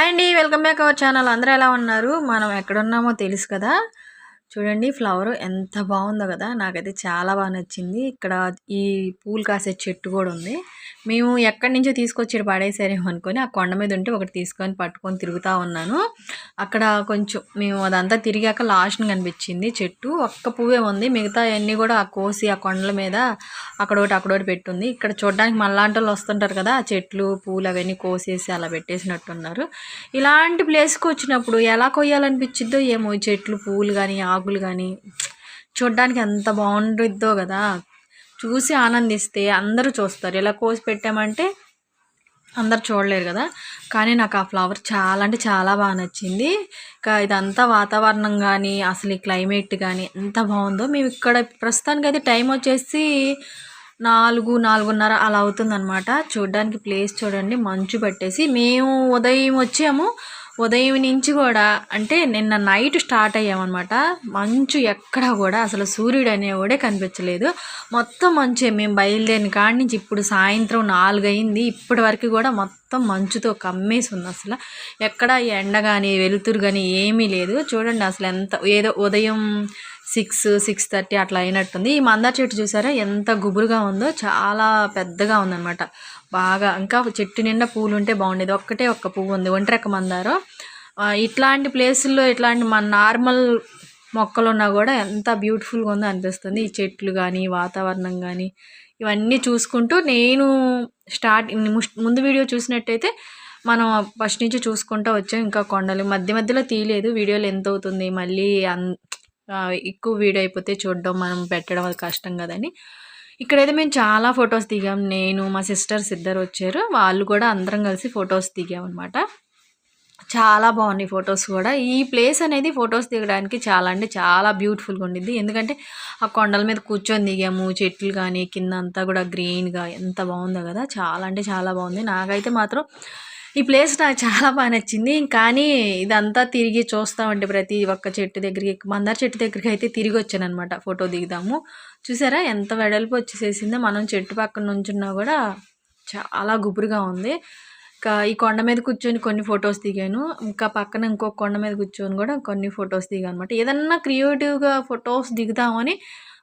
Hi అండి welcome back our channel. అందరూ ఎలా ఉన్నారు? మనం ఎక్కడున్నామో తెలుసు కదా. చూడండి ఫ్లవర్ ఎంత బాగుందో కదా. నాకైతే చాలా బాగా నచ్చింది. ఇక్కడ ఈ పూలు కాసే చెట్టు కూడా ఉంది. మేము ఎక్కడి నుంచో తీసుకొచ్చి పడేసారేమో అనుకొని ఆ కొండ మీద ఉంటే ఒకటి తీసుకొని పట్టుకొని తిరుగుతూ ఉన్నాను. అక్కడ కొంచెం మేము అదంతా తిరిగాక లాస్ట్ని కనిపించింది చెట్టు. ఒక్క పువ్వే ఉంది. మిగతా అన్నీ కూడా ఆ కోసి ఆ కొండల మీద అక్కడోటి అక్కడోటి పెట్టుంది. ఇక్కడ చూడడానికి మళ్ళాంటి వాళ్ళు వస్తుంటారు కదా ఆ చెట్లు పూలు అవన్నీ కోసేసి అలా పెట్టేసినట్టున్నారు. ఇలాంటి ప్లేస్కి వచ్చినప్పుడు ఎలా కొయ్యాలనిపించిద్దో ఏమో చెట్లు పూలు కానీ ఆకులు కానీ చూడ్డానికి ఎంత బాగుండిద్దో కదా. చూసి ఆనందిస్తే అందరూ చూస్తారు. ఇలా కోసి పెట్టామంటే అందరు చూడలేరు కదా. కానీ నాకు ఆ ఫ్లవర్ చాలా అంటే చాలా బాగా నచ్చింది. ఇంకా ఇదంతా వాతావరణం కానీ అసలు ఈ క్లైమేట్ కానీ ఎంత బాగుందో. మేము ఇక్కడ ప్రస్తుతానికి అయితే టైం వచ్చేసి నాలుగు నాలుగున్నర అలా అవుతుందన్నమాట. చూడడానికి ప్లేస్ చూడండి మంచు పెట్టేసి మేము ఉదయం వచ్చాము. ఉదయం నుంచి కూడా అంటే నిన్న నైట్ స్టార్ట్ అయ్యామన్నమాట. మంచు ఎక్కడ కూడా అసలు సూర్యుడు అనేవాడే కనిపించలేదు. మొత్తం మంచే. మేము బయలుదేరిన కాడి నుంచి ఇప్పుడు సాయంత్రం నాలుగు అయింది ఇప్పటి వరకు కూడా మొత్తం మంచుతో కమ్మేసి ఉంది అసలు. ఎక్కడ ఎండ కానీ వెలుతురు కానీ ఏమీ లేదు. చూడండి అసలు ఎంత ఏదో ఉదయం సిక్స్ సిక్స్ థర్టీ అట్లా అయినట్టుంది. ఈ మందార చెట్టు చూసారా ఎంత గుబురుగా ఉందో. చాలా పెద్దగా ఉందన్నమాట. బాగా ఇంకా చెట్టు నిండా పూలు ఉంటే బాగుండేది. ఒక్కటే ఒక్క పువ్వు ఉంది ఒంటరిక మందారం. ఇట్లాంటి ప్లేసుల్లో ఇట్లాంటి మన నార్మల్ మొక్కలు ఉన్నా కూడా ఎంత బ్యూటిఫుల్గా ఉందో అనిపిస్తుంది. ఈ చెట్లు కానీ వాతావరణం కానీ ఇవన్నీ చూసుకుంటూ నేను స్టార్ట్ ముందు వీడియో చూసినట్టయితే మనం ఫస్ట్ నుంచి చూసుకుంటూ వచ్చాం. ఇంకా కొండలు మధ్య మధ్యలో తీయలేదు. వీడియోలు ఎంత అవుతుంది. మళ్ళీ అన్ ఎక్కువ వీడియో అయిపోతే చూడడం మనం పెట్టడం అది కష్టం కదని ఇక్కడైతే మేము చాలా ఫొటోస్ దిగాం. నేను మా సిస్టర్స్ ఇద్దరు వచ్చారు. వాళ్ళు కూడా అందరం కలిసి ఫొటోస్ దిగామన్నమాట. చాలా బాగున్నాయి ఫొటోస్ కూడా. ఈ ప్లేస్ అనేది ఫొటోస్ దిగడానికి చాలా అంటే చాలా బ్యూటిఫుల్గా ఉండిద్ది. ఎందుకంటే ఆ కొండల మీద కూర్చొని దిగాము. చెట్లు కానీ కింద అంతా కూడా గ్రీన్గా ఎంత బాగుందో కదా. చాలా అంటే చాలా బాగుంది. నాకైతే మాత్రం ఈ ప్లేస్ నాకు చాలా బాగా నచ్చింది. కానీ ఇదంతా తిరిగి చూస్తామంటే ప్రతి ఒక్క చెట్టు దగ్గరికి. మందార చెట్టు దగ్గరికి అయితే తిరిగి వచ్చాను అనమాట ఫోటో దిగుదాము. చూసారా ఎంత వెడల్పు వచ్చేసేసిందో. మనం చెట్టు పక్కన నుంచున్నా కూడా చాలా గుబురుగా ఉంది. ఇంకా ఈ కొండ మీద కూర్చొని కొన్ని ఫొటోస్ దిగాను. ఇంకా పక్కన ఇంకో కొండ మీద కూర్చొని కూడా కొన్ని ఫొటోస్ దిగాను అనమాట ఏదన్నా క్రియేటివ్గా ఫొటోస్ దిగుదామని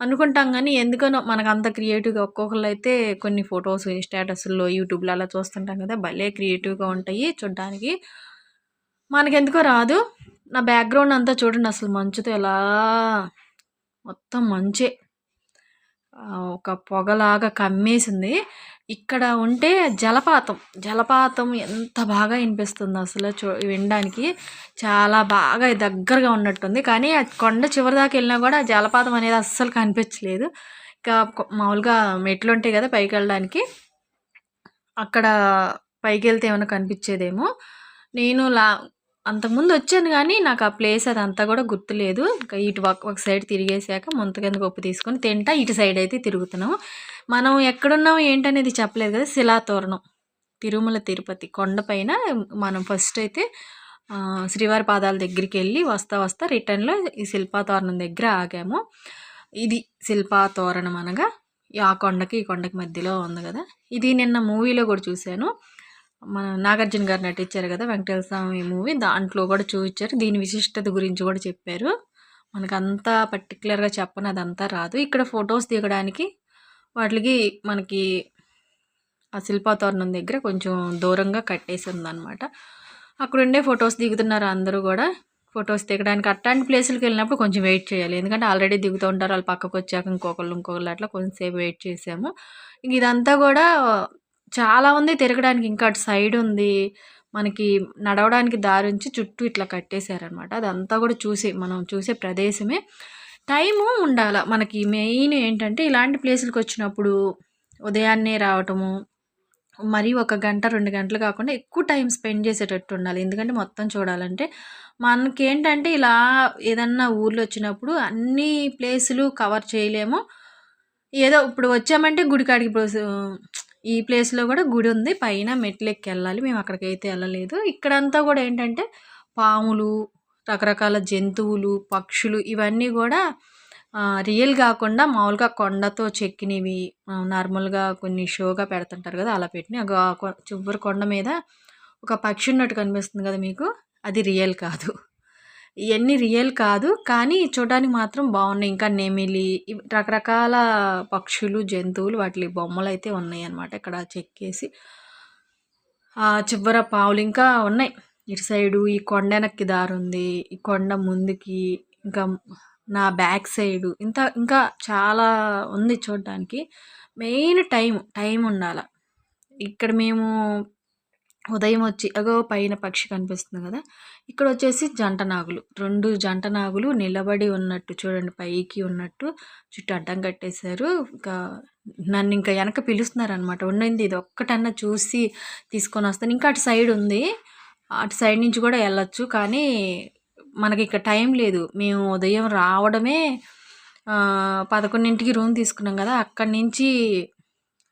అనుకుంటాం కానీ ఎందుకనో మనకు అంత క్రియేటివ్గా ఒక్కొక్కరు అయితే కొన్ని ఫొటోస్ స్టేటస్లో యూట్యూబ్లో అలా చూస్తుంటాం కదా భలే క్రియేటివ్గా ఉంటాయి చూడ్డానికి. మనకెందుకో రాదు. నా బ్యాక్గ్రౌండ్ అంతా చూడండి అసలు మంచుతో ఎలా మొత్తం మంచే. ఒక పొగలాగా కమ్మేసింది. ఇక్కడ ఉంటే జలపాతం. జలపాతం ఎంత బాగా వినిపిస్తుంది అసలు చూ వినడానికి. చాలా బాగా దగ్గరగా ఉన్నట్టుంది. కానీ కొండ చివరి దాకా వెళ్ళినా కూడా జలపాతం అనేది అస్సలు కనిపించలేదు. ఇంకా మామూలుగా మెట్లు ఉంటాయి కదా పైకి వెళ్ళడానికి. అక్కడ పైకి వెళ్తే ఏమైనా కనిపించేదేమో. నేను లా అంతకుముందు వచ్చాను కానీ నాకు ఆ ప్లేస్ అదంతా కూడా గుర్తులేదు. ఇంకా ఇటు ఒక సైడ్ తిరిగేసాక ముంతకంది పప్పు తీసుకొని తింటా ఇటు సైడ్ అయితే తిరుగుతున్నాము మనం ఎక్కడున్నాం ఏంటనేది చెప్పలేదు కదా శిలాతోరణం. తిరుమల తిరుపతి కొండపైన మనం ఫస్ట్ అయితే శ్రీవారి పాదాల దగ్గరికి వెళ్ళి వస్తా వస్తా రిటర్న్లో ఈ శిల్పాతోరణం దగ్గర ఆగాము. ఇది శిల్పాతోరణం అనగా ఆ కొండకి ఈ కొండకి మధ్యలో ఉంది కదా. ఇది నిన్న మూవీలో కూడా చూశాను. మన నాగార్జున గారు నటించారు కదా వెంకటేశ్వర స్వామి మూవీ. దాంట్లో కూడా చూపించారు. దీని విశిష్టత గురించి కూడా చెప్పారు. మనకు అంతా పర్టికులర్గా చెప్పని అదంతా రాదు. ఇక్కడ ఫొటోస్ దిగడానికి వాటికి మనకి ఆ శిల్పాతోరణం దగ్గర కొంచెం దూరంగా కట్టేసి ఉందన్నమాట. అక్కడ ఉండే ఫొటోస్ దిగుతున్నారు అందరూ కూడా. ఫొటోస్ దిగడానికి అట్లాంటి ప్లేసులకు వెళ్ళినప్పుడు కొంచెం వెయిట్ చేయాలి. ఎందుకంటే ఆల్రెడీ దిగుతూ ఉంటారు. వాళ్ళు పక్కకు వచ్చాక ఇంకొకళ్ళు ఇంకొకళ్ళు అట్లా కొంచెంసేపు వెయిట్ చేసాము. ఇదంతా కూడా చాలా ఉంది తిరగడానికి ఇంకా అటు సైడ్ ఉంది. మనకి నడవడానికి దారి ఉంచి చుట్టూ ఇట్లా కట్టేశారనమాట అదంతా కూడా చూసి మనం చూసే ప్రదేశమే. టైము ఉండాల. మనకి మెయిన్ ఏంటంటే ఇలాంటి ప్లేసులకు వచ్చినప్పుడు ఉదయాన్నే రావటము మరి ఒక గంట రెండు గంటలు కాకుండా ఎక్కువ టైం స్పెండ్ చేసేటట్టు ఉండాలి. ఎందుకంటే మొత్తం చూడాలంటే మనకేంటంటే ఇలా ఏదన్నా ఊర్లో వచ్చినప్పుడు అన్ని ప్లేసులు కవర్ చేయలేము. ఏదో ఇప్పుడు వచ్చామంటే గుడికాడికి ఇప్పుడు ఈ ప్లేస్లో కూడా గుడి ఉంది. పైన మెట్లు ఎక్కి వెళ్ళాలి మేము అక్కడికి అయితే వెళ్ళలేదు ఇక్కడంతా కూడా ఏంటంటే పాములు రకరకాల జంతువులు పక్షులు ఇవన్నీ కూడా రియల్ కాకుండా మామూలుగా కొండతో చెక్కినవి నార్మల్గా కొన్ని షోగా పెడుతుంటారు కదా అలా పెట్టిన చివరి కొండ మీద ఒక పక్షి ఉన్నట్టు కనిపిస్తుంది కదా మీకు? అది రియల్ కాదు. ఇవన్నీ రియల్ కాదు. కానీ చూడడానికి మాత్రం బాగున్నాయి. ఇంకా నెమిలి ఇవి రకరకాల పక్షులు జంతువులు వాటి బొమ్మలు అయితే ఉన్నాయి అన్నమాట ఇక్కడ చెక్కేసి. చివర పావులు ఇంకా ఉన్నాయి. ఇటు సైడు ఈ కొండ వెనక్కి దారి ఉంది. ఈ కొండ ముందుకి ఇంకా నా బ్యాక్ సైడు ఇంత ఇంకా చాలా ఉంది చూడడానికి. మెయిన్ టైం టైం ఉండాల. ఇక్కడ మేము ఉదయం వచ్చి అగో పైన పక్షి కనిపిస్తుంది కదా ఇక్కడ వచ్చేసి జంట నాగులు రెండు జంట నాగులు నిలబడి ఉన్నట్టు చూడండి పైకి ఉన్నట్టు చుట్టూ అడ్డం కట్టేశారు. ఇంకా నన్ను ఇంకా వెనక పిలుస్తున్నారు అనమాట ఉండింది ఇది ఒక్కటన్నా చూసి తీసుకొని వస్తాను. ఇంకా అటు సైడ్ ఉంది. అటు సైడ్ నుంచి కూడా వెళ్ళొచ్చు కానీ మనకి ఇక్కడ టైం లేదు. మేము ఉదయం రావడమే పదకొండింటికి రూమ్ తీసుకున్నాం కదా అక్కడి నుంచి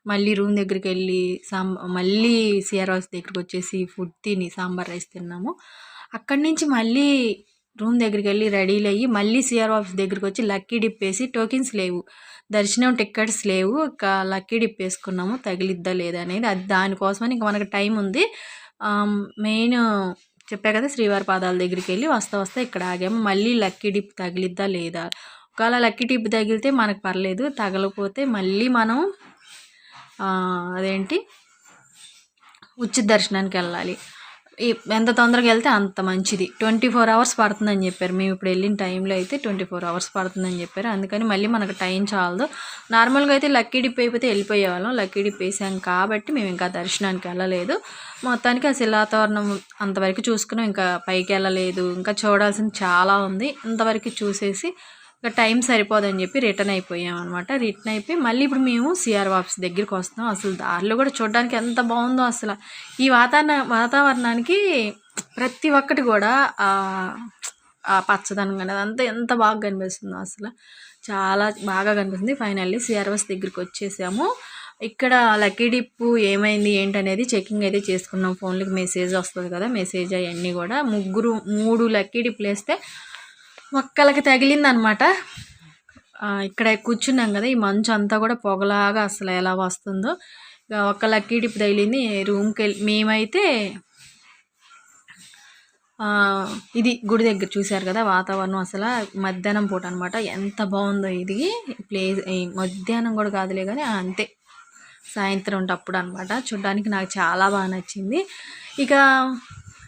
మళ్ళీ రూమ్ దగ్గరికి వెళ్ళి సాం మళ్ళీ సిఆర్ హౌస్ దగ్గరికి వచ్చేసి ఫుడ్ తిని సాంబార్ రైస్ తిన్నాము. అక్కడి నుంచి మళ్ళీ రూమ్ దగ్గరికి వెళ్ళి రెడీలు అయ్యి మళ్ళీ సిఆర్ ఆఫీస్ దగ్గరికి వచ్చి లక్కీ డిప్ వేసి టోకెన్స్ లేవు. దర్శనం టికెట్స్ లేవు. ఇక లక్కీ డిప్ వేసుకున్నాము తగిలిద్దా లేదా అనేది అది దానికోసమని ఇంకా మనకు టైం ఉంది. మెయిన్ చెప్పా కదా శ్రీవారి పాదాల దగ్గరికి వెళ్ళి వస్తా వస్తా ఇక్కడ ఆగాము. మళ్ళీ లక్కీ డిప్ తగిలిద్దా లేదా? ఒకవేళ లక్కీ డిప్ తగిలితే మనకు పర్లేదు. తగలకపోతే మళ్ళీ మనం అదేంటి? ఉచిత దర్శనానికి వెళ్ళాలి. ఎంత తొందరగా వెళ్తే అంత మంచిది. ట్వంటీ ఫోర్ అవర్స్ పడుతుందని చెప్పారు. మేము ఇప్పుడు వెళ్ళిన టైంలో అయితే ట్వంటీ ఫోర్ అవర్స్ పడుతుందని చెప్పారు. అందుకని మళ్ళీ మనకు టైం చాలదు. నార్మల్గా అయితే లక్కీ డిప్ అయిపోతే వెళ్ళిపోయేవాళ్ళం. లక్కీ డిప్ వేసాం కాబట్టి మేము ఇంకా దర్శనానికి వెళ్ళలేదు. మొత్తానికి ఆ శిలాతోరణం అంతవరకు చూసుకున్నాం. ఇంకా పైకి వెళ్ళలేదు. ఇంకా చూడాల్సింది చాలా ఉంది. ఇంతవరకు చూసేసి ఇంకా టైం సరిపోదని చెప్పి రిటర్న్ అయిపోయాం అనమాట రిటర్న్ అయిపోయి మళ్ళీ ఇప్పుడు మేము సిఆర్ ఆఫీస్ దగ్గరికి వస్తాం అసలు దారిలో కూడా చూడడానికి ఎంత బాగుందో అసలు. ఈ వాతావరణ వాతావరణానికి ప్రతి ఒక్కటి కూడా ఆ పచ్చదనం కానీ అదంతా ఎంత బాగా కనిపిస్తుందో అసలు. చాలా బాగా కనిపిస్తుంది. ఫైనల్లీ సిఆర్ఎస్ దగ్గరికి వచ్చేసాము. ఇక్కడ లక్కీ డిప్పు ఏమైంది ఏంటనేది చెకింగ్ అయితే చేసుకున్నాం. ఫోన్లకు మెసేజ్ వస్తుంది కదా మెసేజ్ అవన్నీ కూడా ముగ్గురు మూడు లక్కీ డిప్లు వేస్తే ఒక్కలకి తగిలిందనమాట. ఇక్కడ కూర్చున్నాం కదా ఈ మంచు అంతా కూడా పొగలాగా అసలు ఎలా వస్తుందో. ఒక్క లక్కీ డిప్ తగిలింది రూమ్కి వెళ్ళి మేమైతే ఇది గుడి దగ్గర చూశారు కదా వాతావరణం అసలు మధ్యాహ్నం పూట అనమాట. ఎంత బాగుందో ఇది ప్లేస్ మధ్యాహ్నం కూడా కాదులే కానీ అంతే. సాయంత్రం అప్పుడు అనమాట. చూడ్డానికి నాకు చాలా బాగా నచ్చింది. ఇక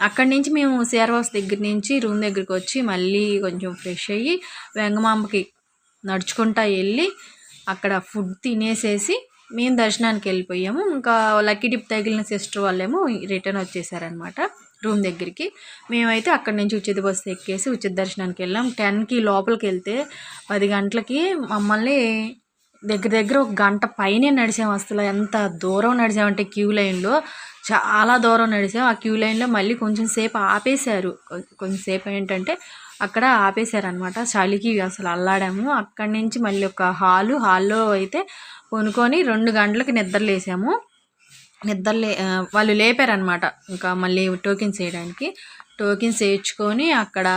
అక్కడి నుంచి మేము సేర్వాస్ దగ్గర నుంచి రూమ్ దగ్గరికి వచ్చి మళ్ళీ కొంచెం ఫ్రెష్ అయ్యి వెంగమాంబకి నడుచుకుంటా వెళ్ళి అక్కడ ఫుడ్ తినేసేసి మేము దర్శనానికి వెళ్ళిపోయాము. ఇంకా లక్కీ డిప్ తగిలిన సిస్టర్ వాళ్ళేమో రిటర్న్ వచ్చేసారనమాట రూమ్ దగ్గరికి. మేమైతే అక్కడి నుంచి ఉచిత బస్సు ఎక్కేసి ఉచిత దర్శనానికి వెళ్ళాం. టెన్కి లోపలికి వెళ్తే పది గంటలకి మమ్మల్ని దగ్గర దగ్గర ఒక గంట పైనే నడిచాం అసలు. ఎంత దూరం నడిచామంటే క్యూ లైన్లో చాలా దూరం నడిచాం. ఆ క్యూ లైన్లో మళ్ళీ కొంచెం సేపు ఆపేశారు. కొంచెంసేపు ఏంటంటే అక్కడ ఆపేశారనమాట చలికి అసలు అల్లాడాము. అక్కడి నుంచి మళ్ళీ ఒక హాలు హాల్లో అయితే కొనుక్కొని రెండు గంటలకు నిద్రలేసాము నిద్రలే వాళ్ళు లేపారనమాట ఇంకా మళ్ళీ టోకెన్స్ వేయడానికి. టోకెన్స్ వేయించుకొని అక్కడ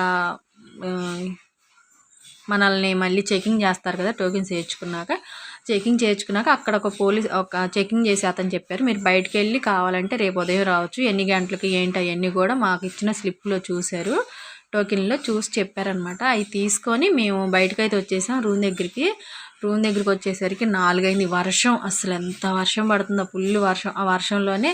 మనల్ని మళ్ళీ చెకింగ్ చేస్తారు కదా టోకెన్స్ వేయించుకున్నాక. చెకింగ్ చేయించుకున్నాక అక్కడ ఒక పోలీస్ ఒక చెకింగ్ చేసి అతను చెప్పారు మీరు బయటకు వెళ్ళి కావాలంటే రేపు ఉదయం రావచ్చు. ఎన్ని గంటలకి ఏంటి అవన్నీ కూడా మాకు ఇచ్చిన స్లిప్లో చూశారు. టోకెన్లో చూసి చెప్పారనమాట. అవి తీసుకొని మేము బయటకైతే వచ్చేసాం. రూమ్ దగ్గరికి రూమ్ దగ్గరికి వచ్చేసరికి నాలుగైంది వర్షం. అసలు ఎంత వర్షం పడుతుందో ఫుల్ వర్షం. ఆ వర్షంలోనే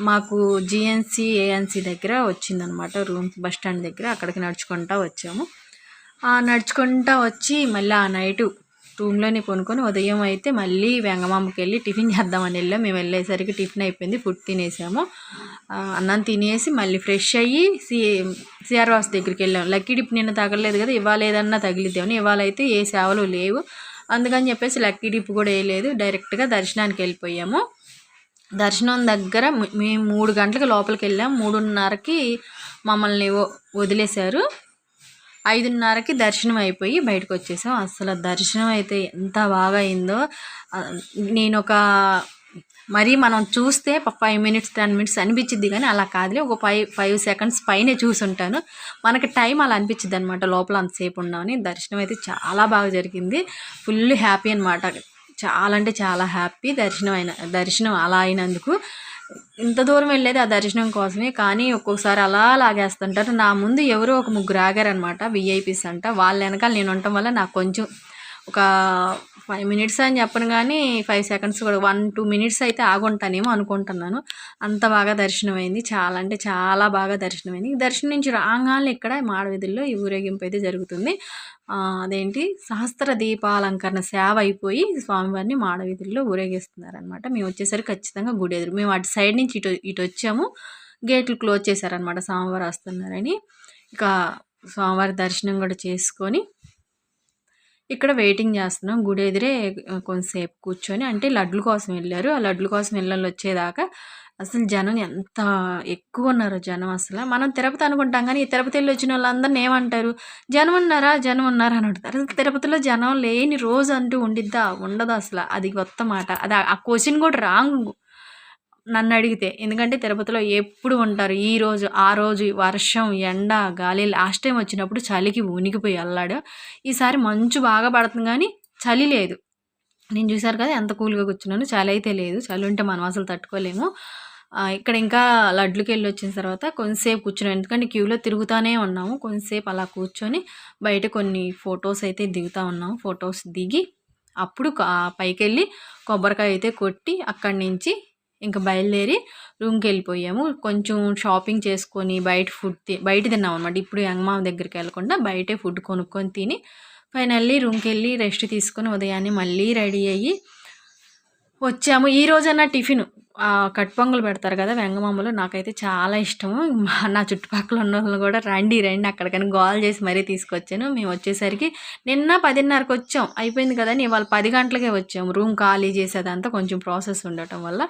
మాకు జిఎన్సి ఏఎన్సి దగ్గర వచ్చిందనమాట రూమ్ బస్ స్టాండ్ దగ్గర. అక్కడికి నడుచుకుంటా వచ్చాము. నడుచుకుంటా వచ్చి మళ్ళీ ఆ నైటు రూమ్లోనే కొనుక్కొని ఉదయం అయితే మళ్ళీ వెంగమామకి వెళ్ళి టిఫిన్ చేద్దామని వెళ్ళాం. మేము వెళ్ళేసరికి టిఫిన్ అయిపోయింది. ఫుడ్ తినేసాము. అన్నం తినేసి మళ్ళీ ఫ్రెష్ అయ్యి సి సిఆర్ వాస్ దగ్గరికి వెళ్ళాం. లక్కీ డిప్ నిన్న తగలలేదు కదా ఇవాళ ఏదన్నా తగిలిద్దామని ఇవాళ అయితే ఏ సేవలు లేవు. అందుకని చెప్పేసి లక్కీ డిప్ కూడా వేయలేదు. డైరెక్ట్గా దర్శనానికి వెళ్ళిపోయాము. దర్శనం దగ్గర మేము మూడు గంటలకు లోపలికి వెళ్ళాం. మూడున్నరకి మమ్మల్ని వదిలేశారు. ఐదున్నరకి దర్శనం అయిపోయి బయటకు వచ్చేసాం. అసలు దర్శనం అయితే ఎంత బాగా అయిందో నేను ఒక మరి మనం చూస్తే ఫైవ్ మినిట్స్ టెన్ మినిట్స్ అనిపించింది కానీ అలా కాదులే. ఒక ఫైవ్ ఫైవ్ సెకండ్స్ పైనే చూసుంటాను. మనకి టైం అలా అనిపించింది అనమాట లోపల అంతసేపు ఉన్నామని దర్శనం అయితే చాలా బాగా జరిగింది. ఫుల్ హ్యాపీ అనమాట చాలా అంటే చాలా హ్యాపీ దర్శనం అయిన దర్శనం అలా అయినందుకు. ఇంత దూరం వెళ్ళేది ఆ దర్శనం కోసమే కానీ ఒక్కొక్కసారి అలా లాగేస్తుంటారు. నా ముందు ఎవరో ఒక ముగ్గురు ఆగారనమాట విఐపీస్ అంట. వాళ్ళ వెనకాల నేను ఉండటం వల్ల నాకు కొంచెం ఒక ఫైవ్ మినిట్స్ అని చెప్పను కానీ ఫైవ్ సెకండ్స్ కూడా వన్ టూ మినిట్స్ అయితే ఆగుంటానేమో అనుకుంటున్నాను. అంత బాగా దర్శనం అయింది చాలా అంటే చాలా బాగా దర్శనం అయింది దర్శనం నుంచి రాగానే ఇక్కడ మాడవీధుల్లో ఈ ఊరేగింపు అయితే జరుగుతుంది. అదేంటి? సహస్ర దీపాలంకరణ సేవ అయిపోయి స్వామివారిని మాడవీధుల్లో ఊరేగిస్తున్నారనమాట మేము వచ్చేసరికి ఖచ్చితంగా గుడి ఎదురు మేము అటు సైడ్ నుంచి ఇటు ఇటు వచ్చాము. గేట్లు క్లోజ్ చేశారనమాట స్వామివారు వస్తున్నారని. ఇక స్వామివారి దర్శనం కూడా చేసుకొని ఇక్కడ వెయిటింగ్ చేస్తున్నాం. గుడి ఎదురే కొంతసేపు కూర్చొని అంటే లడ్ల కోసం వెళ్ళారు. ఆ లడ్ల కోసం వెళ్ళాలి వచ్చేదాకా అసలు జనం ఎంత ఎక్కువ ఉన్నారు జనం అసలు. మనం తిరుపతి అనుకుంటాం కానీ ఈ తిరుపతి వెళ్ళి వచ్చిన వాళ్ళందరినీ ఏమంటారు? జనం ఉన్నారా? జనం ఉన్నారా? అని అంటారు. అసలు తిరుపతిలో జనం లేని రోజు అంటూ ఉండిద్దా? ఉండదు అసలు. అది కొత్త మాట. అది ఆ క్వశ్చన్ కూడా రాంగ్ నన్ను అడిగితే ఎందుకంటే తిరుపతిలో ఎప్పుడు ఉంటారు ఈ రోజు ఆ రోజు వర్షం ఎండ గాలి లాస్ట్ టైం వచ్చినప్పుడు చలికి ఉనికిపోయి వెళ్ళాడు ఈసారి మంచు బాగా పడుతుంది కానీ చలి లేదు. నేను చూసారు కదా ఎంత కూల్గా కూర్చున్నాను చలి అయితే లేదు చలి ఉంటే మనం అసలు తట్టుకోలేము. ఇక్కడ ఇంకా లడ్లుకి వెళ్ళి వచ్చిన తర్వాత కొంతసేపు కూర్చున్నాం ఎందుకంటే క్యూలో తిరుగుతూనే ఉన్నాము. కొంతసేపు అలా కూర్చొని బయట కొన్ని ఫొటోస్ అయితే దిగుతూ ఉన్నాము. ఫొటోస్ దిగి అప్పుడు పైకి వెళ్ళి కొబ్బరికాయ అయితే కొట్టి అక్కడి నుంచి ఇంకా బయలుదేరి రూమ్కి వెళ్ళిపోయాము. కొంచెం షాపింగ్ చేసుకొని బయట ఫుడ్ తి- బయట తిన్నాం అనమాట ఇప్పుడు యంగ్ దగ్గరికి వెళ్ళకుండా బయటే ఫుడ్ కొనుక్కొని తిని ఫైనల్లీ రూమ్కి వెళ్ళి రెస్ట్ తీసుకొని ఉదయాన్నే మళ్ళీ రెడీ అయ్యి వచ్చాము. ఈ రోజైనా టిఫిన్ ఆ, పెడతారు కదా వెంగమామలో నాకైతే చాలా ఇష్టము. మా- నా చుట్టుపక్కల ఉన్న వాళ్ళు కూడా రండి రండి అక్కడికని గోల్ చేసి మరీ తీసుకొచ్చాను. మేము వచ్చేసరికి నిన్న పదిన్నరకు వచ్చాం. అయిపోయింది కదా అని ఇవాళ పది గంటలకే వచ్చాము. రూమ్ ఖాళీ చేసేదంతా కొంచెం ప్రాసెస్ ఉండటం వల్ల.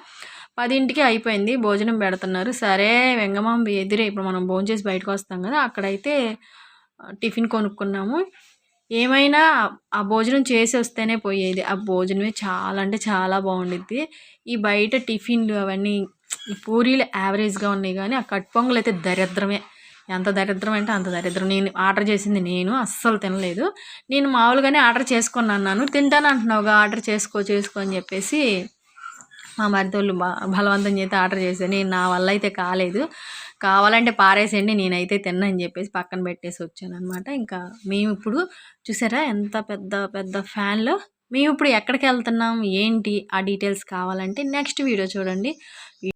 పదింటికి అయిపోయింది భోజనం పెడుతున్నారు. సరే వెంగమామ ఎదురే ఇప్పుడు మనం భోజనం చేసి బయటకు వస్తాం కదా అక్కడైతే టిఫిన్ కొనుక్కున్నాము. ఏమైనా ఆ భోజనం చేసి వస్తేనే పోయేది. ఆ భోజనమే చాలా అంటే చాలా బాగుండిద్ది. ఈ బయట టిఫిన్లు అవన్నీ ఈ పూరీలు యావరేజ్గా ఉన్నాయి కానీ ఆ కట్ అయితే దరిద్రమే. ఎంత దరిద్రం అంటే అంత దరిద్రం. నేను ఆర్డర్ చేసింది నేను అస్సలు తినలేదు. నేను మామూలుగానే ఆర్డర్ చేసుకొని అన్నాను. తింటాను అంటున్నావుగా ఆర్డర్ చేసుకో చేసుకో అని చెప్పేసి మా మరితోళ్ళు బలవంతం చేస్తే ఆర్డర్ చేశాను నేను నా వల్ల అయితే కాలేదు. కావాలంటే పారేసేయండి నేనైతే తిన్నని చెప్పేసి పక్కన పెట్టేసి వచ్చాను అనమాట ఇంకా మేము ఇప్పుడు చూసారా ఎంత పెద్ద పెద్ద ఫ్యాన్లో. మేము ఇప్పుడు ఎక్కడికి వెళ్తున్నాం ఏంటి ఆ డీటెయిల్స్ కావాలంటే నెక్స్ట్ వీడియో చూడండి.